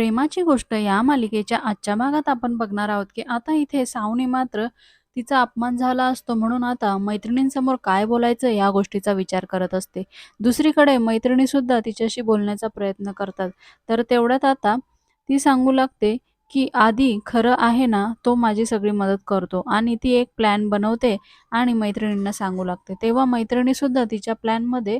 प्रेमाची गोष्ट या मालिकेच्या आजच्या भागात आपण बघणार आहोत, की आता इथे सावनी मात्र तिचा अपमान झाला असतो म्हणून आता मैत्रिणींसमोर काय बोलायचं या गोष्टीचा विचार करत असते. दुसरीकडे मैत्रिणीसुद्धा तिच्याशी बोलण्याचा प्रयत्न करतात. तर तेवढ्यात आता ती सांगू लागते, की "आधी खरं आहे ना, तो माझी सगळी मदत करतो" आणि ती एक प्लॅन बनवते आणि मैत्रिणींना सांगू लागते. तेव्हा मैत्रिणीसुद्धा तिच्या प्लॅनमध्ये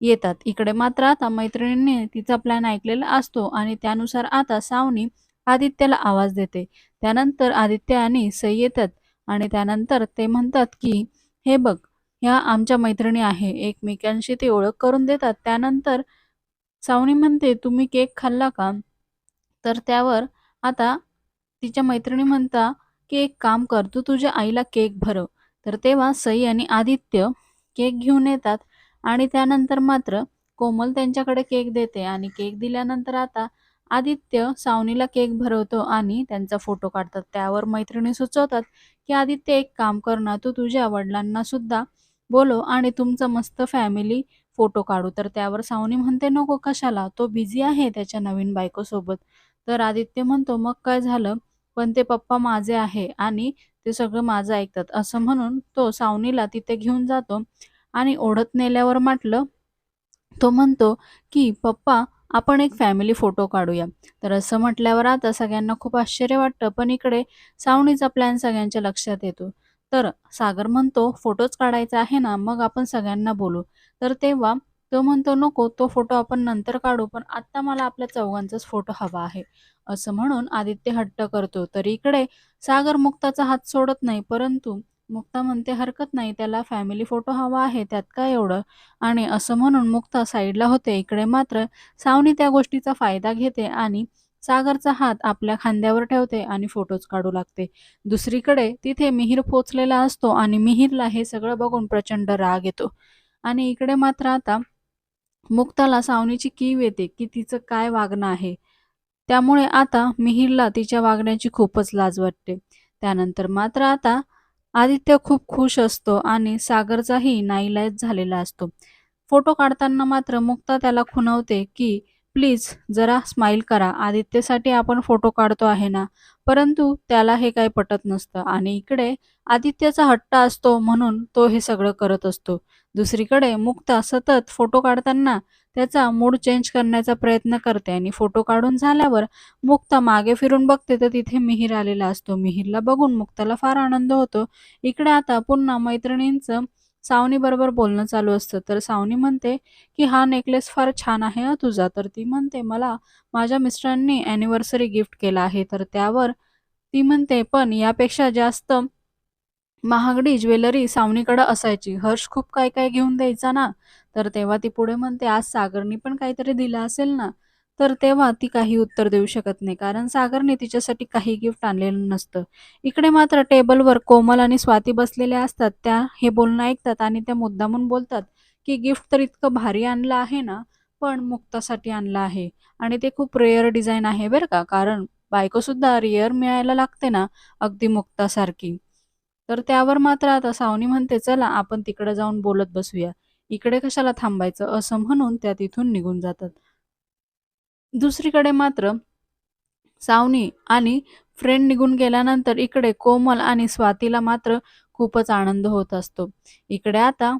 येतात. इकडे मात्र आता मैत्रिणींनी तिचा प्लॅन ऐकलेला असतो आणि त्यानुसार आता सावनी आदित्याला आवाज देते. त्यानंतर आदित्य आणि सई येतात आणि त्यानंतर ते म्हणतात, की "हे बघ, ह्या आमच्या मैत्रिणी आहे." एकमेकांशी ते ओळख करून देतात. त्यानंतर सावनी म्हणते, "तुम्ही केक खाल्ला का?" तर त्यावर आता तिच्या मैत्रिणी म्हणता, की "एक काम कर, तू तुझ्या आईला केक भरव." तर तेव्हा सई आणि आदित्य केक घेऊन येतात आणि त्यानंतर मात्र कोमल त्यांच्याकडे केक देते आणि केक दिल्यानंतर आता आदित्य सावनीला केक भरवतो आणि त्यांचा फोटो काढतात. त्यावर मैत्रिणी सुचवतात, की "आदित्य एक काम कर ना, तू तुझ्या वडिलांना सुद्धा बोलो आणि तुमचा मस्त फॅमिली फोटो काढू." तर त्यावर सावनी म्हणते, "नको कशाला, तो बिझी आहे त्याच्या नवीन बायकोसोबत." तर आदित्य म्हणतो, "मग काय झालं, पण ते पप्पा माझे आहे आणि ते सगळं माझं ऐकतात." असं म्हणून तो सावनीला तिथे घेऊन जातो आणि ओढत नेल्यावर म्हटलं तो म्हणतो, की "पप्पा, आपण एक फॅमिली फोटो काढूया." तर असं म्हटल्यावर आता सगळ्यांना खूप आश्चर्य वाटतं. पण इकडे सावणीचा प्लॅन सगळ्यांच्या लक्षात येतो. तर सागर म्हणतो, "फोटोच काढायचा आहे ना, मग आपण सगळ्यांना बोलू." तर तेव्हा तो म्हणतो, "नको, तो फोटो आपण नंतर काढू, पण आत्ता मला आपल्या चौघांचाच फोटो हवा आहे." असं म्हणून आदित्य हट्ट करतो. तर इकडे सागर मुक्ताचा हात सोडत नाही, परंतु मुक्ता म्हणते, "हरकत नाही, त्याला फॅमिली फोटो हवा आहे, त्यात काय एवढं?" आणि असं म्हणून मुक्ता साईडला होते. इकडे मात्र सावनी त्या गोष्टीचा फायदा घेते आणि सागरचा हात आपल्या खांद्यावर ठेवते आणि फोटोज काढू लागते. दुसरीकडे तिथे मिहीर पोचलेला असतो आणि मिहीरला हे सगळं बघून प्रचंड राग येतो आणि इकडे मात्र आता मुक्ताला सावनीची कीव येते, की तिचं काय वागणं आहे. त्यामुळे आता मिहीरला तिच्या वागण्याची खूपच लाज वाटते. त्यानंतर मात्र आता आदित्य खूप खुश असतो आणि सागरचाही नाईलाज झालेला असतो. फोटो काढताना मात्र मुक्ता त्याला खुणवते, की "प्लीज जरा स्माईल करा. आदित्यसाठी आपण फोटो काढतो आहे ना." परंतु त्याला हे काही पटत नसतं आणि इकडे आदित्यचा हट्ट असतो म्हणून तो हे सगळं करत असतो. दुसरीकडे मुक्ता सतत फोटो काढताना त्याचा मूड चेंज करण्याचा प्रयत्न करते आणि फोटो काढून झाल्यावर मुक्ता मागे फिरून बघते तर तिथे मिहीर आलेला असतो. मिहीरला बघून मुक्ताला फार आनंद होतो. इकडे आता पुन्हा मैत्रिणींचं सावनी बरोबर बोलणं चालू असतं. तर सावनी म्हणते, की "हा नेकलेस फार छान आहे तुझा." तर ती म्हणते, "मला माझ्या मिस्टरांनी अॅनिव्हर्सरी गिफ्ट केला आहे." तर त्यावर ती म्हणते, "पण यापेक्षा जास्त महागडी ज्वेलरी सावनीकडं असायची. हर्ष खूप काय काय घेऊन द्यायचा ना." तर तेव्हा ती पुढे म्हणते, "आज सागरनी पण काहीतरी दिलं असेल ना?" तर तेव्हा ती काही उत्तर देऊ शकत नाही, कारण सागरने तिच्यासाठी काही गिफ्ट आणलेलं नसतं. इकडे मात्र टेबलवर कोमल आणि स्वाती बसलेल्या असतात. त्या हे बोलणं ऐकतात आणि त्या मुद्दामून बोलतात, की "गिफ्ट तर इतकं भारी आणलं आहे ना, पण मुक्तासाठी आणलं आहे आणि ते खूप रेअर डिझाईन आहे बरं का, कारण बायकोसुद्धा रेअर मिळायला लागते ना, अगदी मुक्तासारखी." तर त्यावर मात्र आता सावनी म्हणते, "चला आपण तिकडे जाऊन बोलत बसूया. इकडे कशाला थांबायचं?" असं म्हणून त्या तिथून निघून जातात. दुसरीकडे मात्र सावनी आणि फ्रेंड निघून गेल्यानंतर इकडे कोमल आणि स्वातीला मात्र खूपच आनंद होत असतो. इकडे आता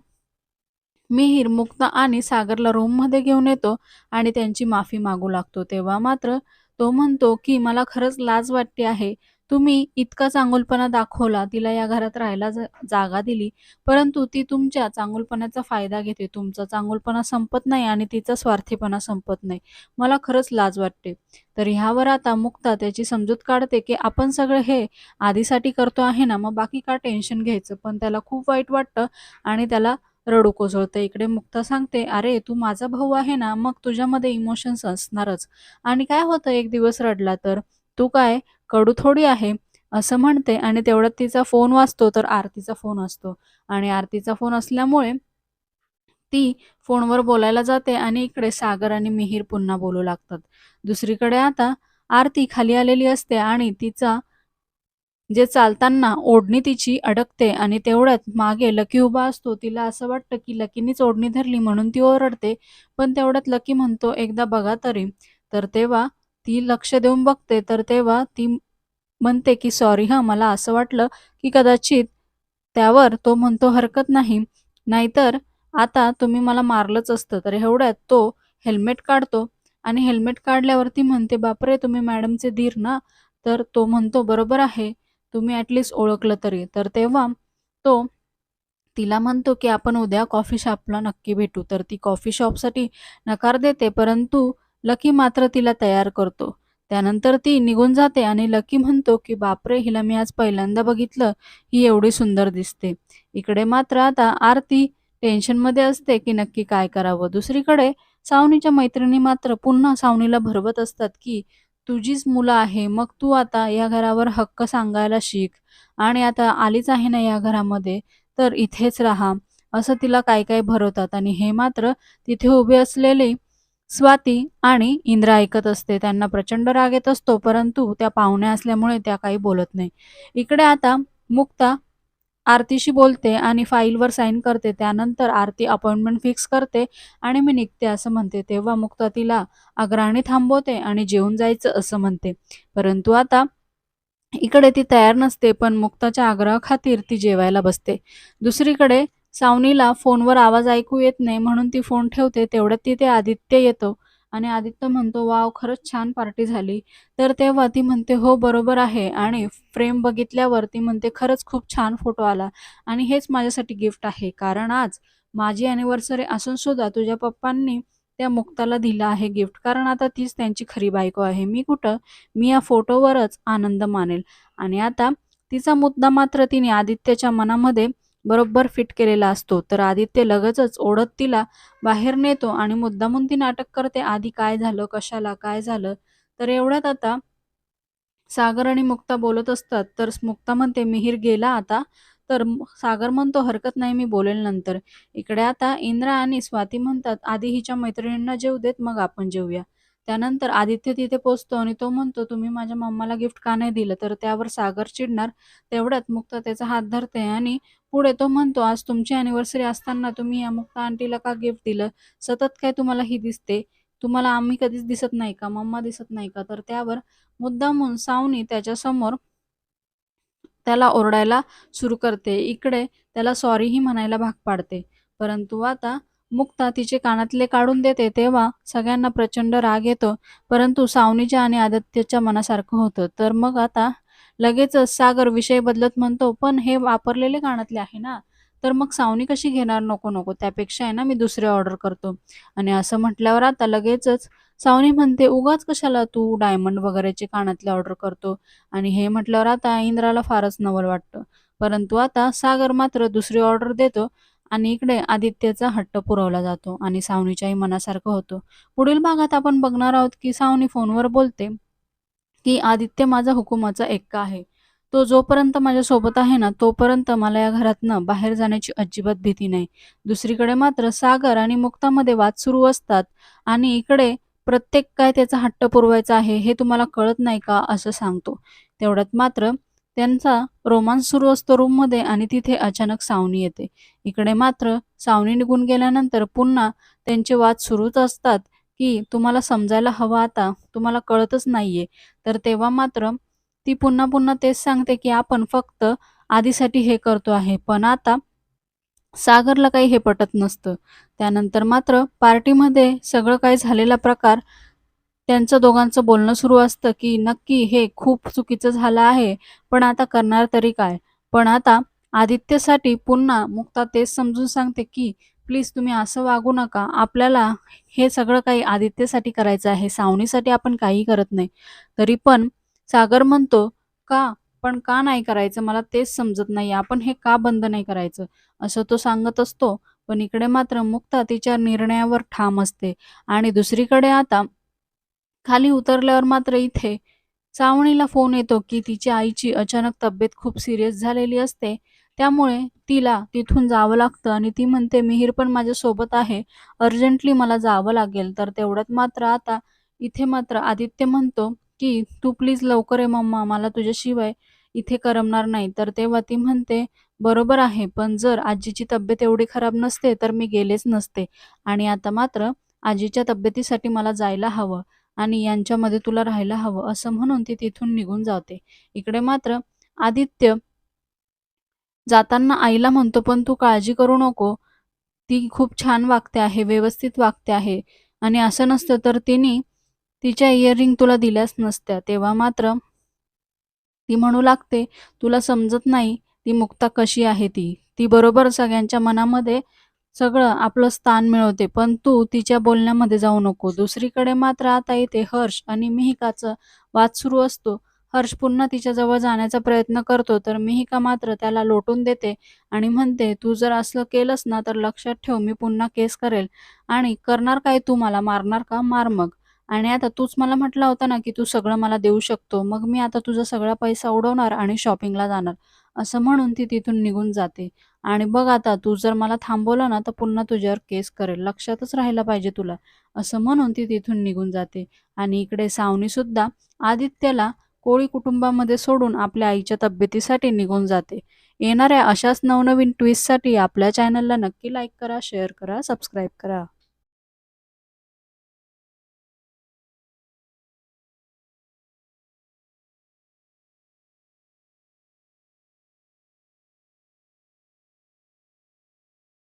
मिहीर मुक्ता आणि सागरला रूममध्ये घेऊन येतो आणि त्यांची माफी मागू लागतो. तेव्हा मात्र तो म्हणतो, की "मला खरंच लाज वाटते आहे. तुम्ही इतका चांगुलपणा दाखवला, तिला या घरात राहायला जागा दिली, परंतु ती तुमच्या चांगुलपणाचा फायदा घेते. तुमचा चांगुलपणा संपत नाही आणि तिचा स्वार्थीपणा संपत नाही. मला खरंच लाज वाटते." तर ह्यावर आता मुक्ता त्याची समजूत काढते, की "आपण सगळं हे आधीसाठी करतो आहे ना, मग बाकी का टेन्शन घ्यायचं?" पण त्याला खूप वाईट वाटतं आणि त्याला रडू कोसळतं. इकडे मुक्ता सांगते, "अरे, तू माझा भाऊ आहे ना, मग तुझ्यामध्ये इमोशन्स असणारच आणि काय होतं एक दिवस रडला तर? तू काय कडू थोडी आहे." असं म्हणते आणि तेवढ्यात तिचा फोन वाजतो. तर आरतीचा फोन असतो आणि आरतीचा फोन असल्यामुळे ती फोनवर बोलायला जाते आणि इकडे सागर आणि मिहीर पुन्हा बोलू लागतात. दुसरीकडे आता आरती खाली आलेली असते आणि तिचा जे चालताना ओढणी तिची अडकते आणि तेवढ्यात मागे लकी उभा असतो. तिला असं वाटतं, की लकीनीच ओढणी धरली म्हणून ती ओरडते. पण तेवढ्यात लकी म्हणतो, "एकदा बघा तरी." तर तेव्हा ती लक्ष देऊन बघते तर तेव्हा ती म्हणते की सॉरी हां मला असं वाटलं की कदाचित त्यावर तो म्हणतो हरकत नाही. नाहीतर आता तुम्ही मला मारलंच असतं. तर एवढ्यात तो हेल्मेट काढतो आणि हेल्मेट काढल्यावर ती म्हणते बापरे तुम्ही मॅडमचे धीर ना? तर तो म्हणतो बरोबर आहे. तुम्ही ॲटलिस्ट ओळखलं तरी. तर तेव्हा तो तिला म्हणतो की आपण उद्या कॉफी शॉपला नक्की भेटू. तर ती कॉफी शॉपसाठी नकार देते परंतु लकी मात्र तिला तयार करतो. त्यानंतर ती निघून जाते आणि लकी म्हणतो की बापरे हिला मी आज पहिल्यांदा बघितलं. ही एवढी सुंदर दिसते. इकडे मात्र आता आरती टेन्शनमध्ये असते की नक्की काय करावं. दुसरीकडे सावनीच्या मैत्रिणी मात्र पुन्हा सावनीला भरवत असतात की तुझीच मुलं आहे मग तू आता या घरावर हक्क सांगायला शिक. आणि आता आलीच आहे ना या घरामध्ये तर इथेच राहा. असं तिला काय काय भरवतात. आणि हे मात्र तिथे उभे असलेले स्वाती आणि इंद्रा ऐकत असते. त्यांना प्रचंड राग येत असतो परंतु त्या पाहुण्या असल्यामुळे त्या काही बोलत नाही. इकडे आता मुक्ता आरतीशी बोलते आणि फाईलवर साईन करते. त्यानंतर आरती अपॉइंटमेंट फिक्स करते आणि मी निघते असं म्हणते. तेव्हा मुक्ता तिला अग्राणी थांबवते आणि जेवून जायचं असं म्हणते. परंतु आता इकडे ती तयार नसते पण मुक्ताच्या आग्रहाखातीर ती जेवायला बसते. दुसरीकडे सावनीला फोनवर आवाज ऐकू येत नाही म्हणून ती फोन ठेवते तेवढ्यात तिथे आदित्य येतो. आणि आदित्य म्हणतो वाव खरंच छान पार्टी झाली. तर तेव्हा ती म्हणते हो बरोबर आहे. आणि फ्रेम बघितल्यावर ती म्हणते खरंच खूप छान फोटो आला. आणि हेच माझ्यासाठी गिफ्ट आहे. कारण आज माझी अॅनिव्हर्सरी असून सुद्धा तुझ्या पप्पांनी त्या मुक्ताला दिलं आहे गिफ्ट. कारण आता तीच त्यांची खरी बायको आहे. मी कुठं? मी या फोटोवरच आनंद मानेल. आणि आता तिचा मुद्दा मात्र तिने आदित्यच्या मनामध्ये बरोबर फिट केलेला असतो. तर आदित्य लगेचच ओढत तिला बाहेर नेतो आणि मुद्दामून ती नाटक करते. आधी काय झालं? कशाला? काय झालं? तर एवढ्यात आता सागर आणि मुक्ता बोलत असतात. तर मुक्ता म्हणते मिहीर गेला आता? तर सागर म्हणतो हरकत नाही मी बोलेल नंतर. इकडे आता इंद्रा आणि स्वाती म्हणतात आधी हिच्या मैत्रिणींना जेव देत मग आपण जेवूया त्यानंतर आदित्य तिथे पोचतो आणि तो म्हणतो तुम्ही माझ्या मम्माला गिफ्ट का नाही दिलं? तर त्यावर सागर चिडणार तेवढ्यात मुक्ता त्याचा हात धरते आणि पुढे तो म्हणतो आज तुमची अॅनिव्हर्सरी असताना तुम्ही या मुक्ता आंटीला का गिफ्ट दिलं? सतत काय तुम्हाला ही दिसते? तुम्हाला आम्ही कधीच दिसत नाही का? मम्मा दिसत नाही का? तर त्यावर मुद्दामून सावनी त्याच्यासमोर त्याला ओरडायला सुरू करते. इकडे त्याला सॉरीही म्हणायला भाग पाडते. परंतु आता मुक्ता तिचे कानातले काढून देते तेव्हा सगळ्यांना प्रचंड राग येतो. परंतु सावनीच्या आणि आदित्यच्या मनासारखं होतं. तर मग आता लगेचच सागर विषय बदलत म्हणतो पण हे वापरलेले कानातले आहे ना? तर मग सावनी कशी घेणार? नको नको. त्यापेक्षा आहे ना मी दुसरे ऑर्डर करतो. आणि असं म्हटल्यावर आता लगेचच सावनी म्हणते उगाच कशाला तू डायमंड वगैरेचे कानातले ऑर्डर करतो? आणि हे म्हटल्यावर आता इंद्राला फारच नवल वाटतं. परंतु आता सागर मात्र दुसरी ऑर्डर देतो. आणि इकडे आदित्यचा हट्ट पुरवला जातो आणि सावनीच्याही मनासारखं होतं. पुढील भागात आपण बघणार आहोत की सावनी फोनवर बोलते की आदित्य माझा हुकुमाचा एक्का आहे. तो जोपर्यंत माझ्यासोबत आहे ना तोपर्यंत मला या घरातनं बाहेर जाण्याची अजिबात भीती नाही. दुसरीकडे मात्र सागर आणि मुक्तामध्ये वाद सुरू असतात आणि इकडे प्रत्येक काय त्याचा हट्ट पुरवायचा आहे हे तुम्हाला कळत नाही का असं सांगतो. तेवढ्यात मात्र त्यांचा रोमांस सुरू असतो रूममध्ये आणि तिथे अचानक सावनी येते. इकडे मात्र सावनी निघून गेल्यानंतर पुन्हा त्यांचे वाद सुरूच असतात की तुम्हाला समजायला हवं आता तुम्हाला कळतच नाहीये. तर तेव्हा मात्र ती पुन्हा पुन्हा तेच सांगते की आपण फक्त आधीसाठी हे करतो आहे पण आता सागरला काही हे पटत नसतं. त्यानंतर मात्र पार्टीमध्ये सगळं काही झालेला प्रकार त्यांचं दोघांचं बोलणं सुरू असतं की नक्की हे खूप चुकीचं झालं आहे पण आता करणार तरी काय? पण आता आदित्यसाठी पुन्हा मुक्ता तेच समजून सांगते की प्लीज तुम्ही असं वागू नका. आपल्याला हे सगळं काही आदित्यसाठी करायचं आहे. सावनीसाठी आपण काही करत नाही. तरी पण सागर म्हणतो का? पण का नाही करायचं? मला तेच समजत नाही. आपण हे का बंद नाही करायचं? असं तो सांगत असतो. पण इकडे मात्र मुक्ता तिच्या निर्णयावर ठाम असते. आणि दुसरीकडे आता खाली उतरल्यावर मात्र इथे सावणीला फोन येतो की तिच्या आईची अचानक तब्येत खूप सिरियस झालेली असते. त्यामुळे तिला तिथून जावं लागतं आणि ती म्हणते मिहीर पण माझ्यासोबत आहे. अर्जंटली मला जावं लागेल. तर तेवढ्यात मात्र आता इथे मात्र आदित्य म्हणतो की तू प्लीज लवकर आहे मम्मा. मला तुझ्याशिवाय इथे करमणार नाही. तर तेव्हा ती म्हणते बरोबर आहे पण जर आजीची तब्येत एवढी खराब नसते तर मी गेलेच नसते. आणि आता मात्र आजीच्या तब्येतीसाठी मला जायला हवं. आणि यांच्यामध्ये तुला राहायला हवं असं म्हणून ती तिथून निघून जाते. इकडे मात्र आदित्य जाताना आईला म्हणतो पण तू काळजी करू नको. ती खूप छान वागते आहे व्यवस्थित वागते आहे. आणि असं नसतं तर तिने तिच्या इयरिंग तुला दिल्याच नसत्या. तेव्हा मात्र ती म्हणू लागते तुला समजत नाही ती मुक्ता कशी आहे ती. ती बरोबर सगळ्यांच्या मनामध्ये सगळं आपलं स्थान मिळवते पण तू तिच्या बोलण्यामध्ये जाऊ नको. दुसरीकडे मात्र आता इथे हर्ष आणि मिहिकाचं वाद सुरू असतो. हर्ष पुन्हा तिच्याजवळ जाण्याचा प्रयत्न करतो तर मिहिका मात्र त्याला लोटून देते आणि म्हणते तू जर असलं केलंस ना तर लक्षात ठेव मी पुन्हा केस करेल. आणि करणार काय तू मला? मारणार का? मार मग. आणि आता तूच मला म्हटला होता ना की तू सगळं मला देऊ शकतो. मग मी आता तुझा सगळा पैसा उडवणार आणि शॉपिंगला जाणार. असं म्हणून ती तिथून निघून जाते. आणि बघ आता तू जर मला थांबवलं ना तर पुन्हा तुझ्यावर केस करेल. लक्षातच राहायला पाहिजे तुला. असं म्हणून ती तिथून निघून जाते. आणि इकडे सावनी सुद्धा आदित्यला कोळी कुटुंबामध्ये सोडून आपल्या आईच्या तब्येतीसाठी निघून जाते. येणाऱ्या अशाच नवनवीन ट्विस्टसाठी आपल्या चॅनलला नक्की लाईक करा शेअर करा सबस्क्राईब करा.